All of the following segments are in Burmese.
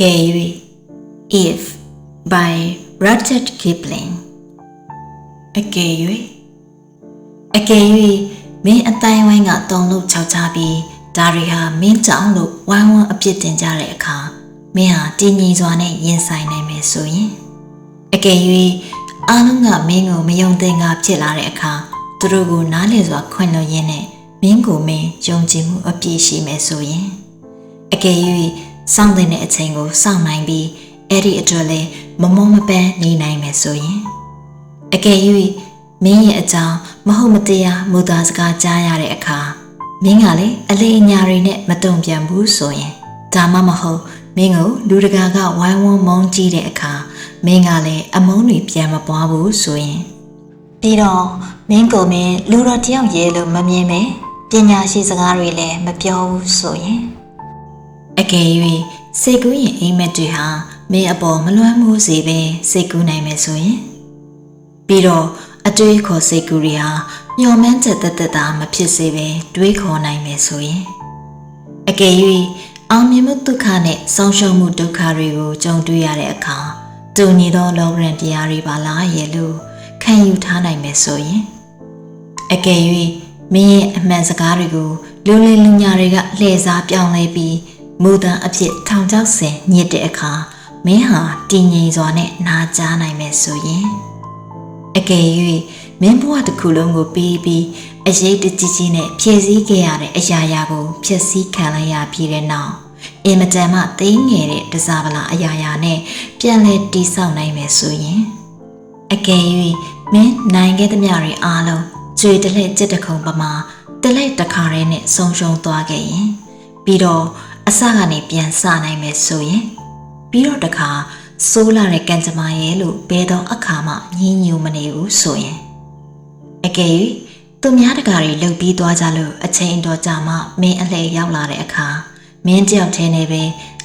ကယ်၍ if by Rudyard Kipling အကယ်၍အကယ်၍မင်းအတိုင်းဝိုင်းကတုံလို့ခြောက်ချပြီးဒါတွေဟာမင်းကြောင့်လို့ဝိုင်းဝန်းအပြစ်တင်ကြတဲ့အခါမင်းဟာတည်ငြိမ်စွာနဲ့ရင်ဆိုင်နိုင်မယ်ဆိုရင်အကယ်၍အားလုံးကမင်းကိုမယုံသင်ကဖြစ်လာတဲ့အခါသူတို့ကိုနားလည်စွာခွင့်လွှတ်ရင်းနဲ့မင်းကိုမင်းယုံကြည်မှုအပြည့်ရှိမယ်ဆိုရင်အကယ်၍ စောင့်တဲ့အချိန်ကိုစောင့်နိုင်ပြီးအဲ့ဒီအတွက်လဲမမုံမပန်းနေနိုင်မယ်ဆိုရင်အကယ်၍မင်းရဲ့အကြောင်းမဟုတ်မတရားမူသားစကားကြားရတဲ့အခါမင်းကလည်းအလေးအညာတွေနဲ့မတုံ့ပြန်ဘူးဆိုရင်ဒါမှမဟုတ်မင်းကိုလူတကာကဝိုင်းဝန်းမုန်းကြည့်တဲ့အခါမင်းကလည်းအမုန်းတွေပြန်မပွားဘူးဆိုရင်ပြီးတော့မင်းကိုမင်းလူတော်တယောက်ရဲလို့မမြင်ပဲပညာရှိစကားတွေလည်းမပြောဘူးဆိုရင် အကယ်၍စိတ်ကူးရင်အိမ်မက်တွေဟာမင်းအပေါ်မလွမ်းမိုးစေပဲစိတ်ကူးနိုင်မယ်ဆိုရင်ပြီးတော့အတွေးခေါ်စိတ်ကူးတွေဟာမျော်မှန်းချက်တက်တက်တာမဖြစ်စေပဲတွေးခေါ်နိုင်မယ်ဆိုရင်အကယ်၍အောင်မြင်မှုဒုက္ခနဲ့ဆုံးရှုံးမှုဒုက္ခတွေကိုကြုံတွေ့ရတဲ့အခါတူညီသောလောကရန်တရားတွေပါလားရဲ့လို့ခံယူထားနိုင်မယ်ဆိုရင်အကယ်၍မင်းရဲ့အမှန်စကားတွေကိုလူလင်လူညာတွေကလှည့်စားပြောင်းလဲပြီး မူတန်အဖြစ်ထောင်ချောက်ဆင်ညစ်တဲ့အခါမင်းဟာတည်ငြိမ်စွာနဲ့နားကြားနိုင်မယ်ဆိုရင်အကယ်၍မင်းဘဝတစ်ခုလုံးကိုပြီးပြီးအရေးတကြီးကြီးနဲ့ဖြည့်ဆည်းခဲ့ရတဲ့အရာရာကိုဖြည့်ဆည်းခံလိုက်ရပြီးတဲ့နောက်အင်မတန်မှသိငယ်တဲ့တစားပလာအရာရာနဲ့ပြန်လဲတိဆောက်နိုင်မယ်ဆိုရင်အကယ်၍မင်းနိုင်ခဲ့သမျှတွေအားလုံးကျွေတလက်จิตတခုံပမာတလက်တခါရဲနဲ့ဆုံးရှုံးသွားခဲ့ရင်ပြီးတော့ အစကနေပြန်စနိုင်မယ်ဆိုရင်ပြီးတော့တခါဆိုးလာတဲ့ကံကြမ္မာရဲ့လို့ဘယ်တော့အခါမှညှင်းညူမနေဘူးဆိုရင်အကယ်၍သူများတကာတွေလှုပ်ပြီးသွားကြလို့အချိန်တော်ကြာမှမင်းအလှည့်ရောက်လာတဲ့အခါမင်းတယောက်တည်းနဲ့ပဲ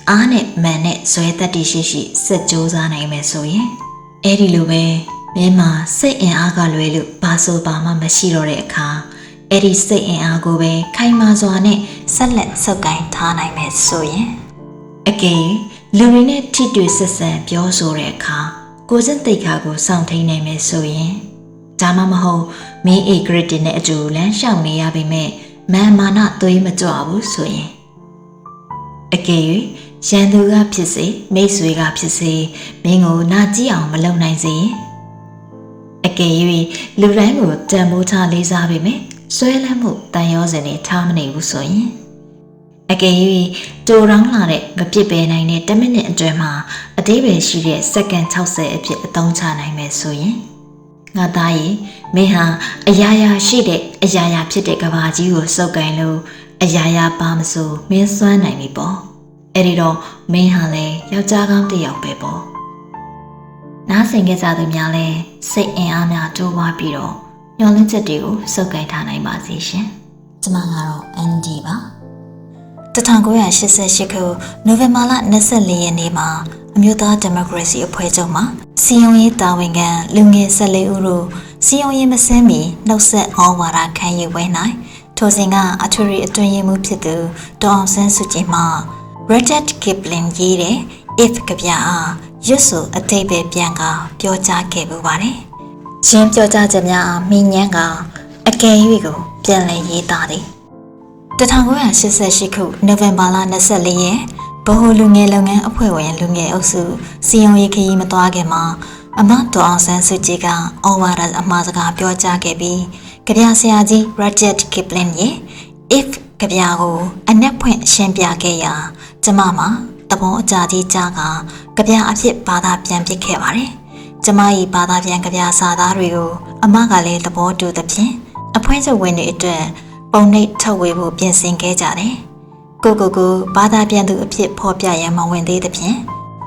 အားနဲ့မန်နဲ့ဇွဲတက်တီရှိရှိစက်ကြိုးစားနိုင်မယ်ဆိုရင်အဲ့ဒီလိုပဲမင်းမှာစိတ်အင်အားကလွယ်လို့ဘာဆိုဘာမှမရှိတော့တဲ့အခါ အဲ့ဒီစိတ်အင်အားကိုပဲခိုင်မာစွာနဲ့ဆက်လက်ဆုပ်ကိုင်ထားနိုင်မယ်ဆိုရင်အကယ်လူတွေနဲ့ထိတွေ့ဆက်ဆံပြောဆိုတဲ့အခါကိုယ်စင်တိတ်ခါကိုစောင့်ထိန်နိုင်မယ်ဆိုရင်ဒါမှမဟုတ်မင်းအေဂရစ်တင်နဲ့အတူလမ်းလျှောက်နေရပေမဲ့မာမာနသွေးမကြွဘူးဆိုရင်အကယ်၍ရန်သူကဖြစ်စေမိတ်ဆွေကဖြစ်စေမင်းကိုနာကြည့်အောင်မလုပ်နိုင်စေရင်အကယ်၍လူတိုင်းကိုတန်ဖိုးထားလေးစားပေမဲ့ ဆွဲလန်းမှုတန်ရောစင်တွေထားမနေဘူးဆိုရင်အကယ်၍တူတောင်းလာတဲ့မပြစ်ပယ်နိုင်တဲ့10မိနစ်အတွင်းမှာအသေးပဲရှိတဲ့စက္ကန့်60အဖြစ်အသုံးချနိုင်မယ်ဆိုရင်ငါသားရေမင်းဟာအရာရာရှိတဲ့အရာရာဖြစ်တဲ့ကဘာကြီးကိုစုပ်ကိုင်လို့အရာရာပါမစို့မင်းစွမ်းနိုင်ပြီပေါ့အဲ့ဒီတော့မင်းဟာလည်းယောက်ျားကောင်းတစ်ယောက်ပဲပေါ့နားဆင်ကြကြသူများလည်းစိတ်အင်အားများတိုးပွားပြီးတော့ ညှော်လင်းချက်တွေကိုစုပ်ကိုင်ထားနိုင်ပါစေရှင်ကျမကတော့ ND ပါ1988ခုနိုဝင်ဘာလ24ရက်နေ့မှာအမျိုးသားဒီမိုကရေစီအဖွဲ့ချုပ်မှစီယုံရေးတာဝန်ခံလူငယ်14ဦးတို့စီယုံရေးမစင်းမီနှုတ်ဆက်ဩဝါဒခံယူပွဲ၌ထိုစဉ်ကအထွေထွေအတွင်းရေးမှူးဖြစ်သူဒေါအောင်ဆန်းစုကြည်မှ Rudyard Kipling ရေးတဲ့ If ကဗျာအားရွတ်ဆိုအတိတ်ပဲပြန်ကပြောကြားခဲ့ပူပါတယ်။ ချင်းပြောကြားချက်များအားမိညံကအကယ်၍ကိုပြန်လည်ရေးသားသည်1988ခုနိုဝင်ဘာလ24ရက်ဗဟိုလူငယ်လုပ်ငန်းအဖွဲ့ဝင်လူငယ်အုပ်စုစီယုံရေးခရီးမသွားခင်မှာအမတော်အောင်ဆန်းစုကြည်ကဩဝါဒအမှားစကားပြောကြားခဲ့ပြီးကြပြဆရာကြီး Rudyard Kipling ရဲ့ If ကြပြကိုအနက်ဖွင့်ရှင်းပြခဲ့ရာကျမမှာသဘောအကြကြီးကြားကကြပြအဖြစ်ဘာသာပြန်ပြစ်ခဲ့ပါတယ်။ ကျမ၏ဘာသာပြန်ကြပြစာသားတွေကိုအမကလည်းသဘောတူသဖြင့်အဖွဲ့ချုပ်ဝင်တွေအတွက်ပုံနှိပ်ထုတ်ဝေဖို့ပြင်ဆင်ခဲ့ကြတယ်။ကိုကိုကိုဘာသာပြန်သူအဖြစ်ဖော်ပြရန်မဝင်သေးသဖြင့်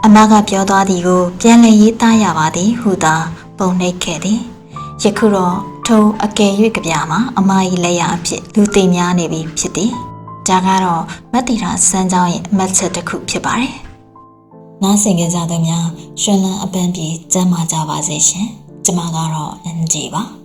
အမကပြောသွားသည်ကိုပြန်လည်ရေးသားရပါသည်ဟုသာပုံနှိပ်ခဲ့သည်။ယခုတော့ထုံအကယ်၍ကြပြမှာအမကြီးလက်ရအဖြစ်လူသိများနေပြီဖြစ်သည်။ဒါကတော့မတ်တီရာစမ်းကြောင်းရဲ့အမှတ်ချက်တစ်ခုဖြစ်ပါတယ်။ နားဆင်ကြကြသူများရှင်လန်းအပန်းပြေကျမ်းမာကြပါစေရှင်။ကျမကတော့ NG ပါ။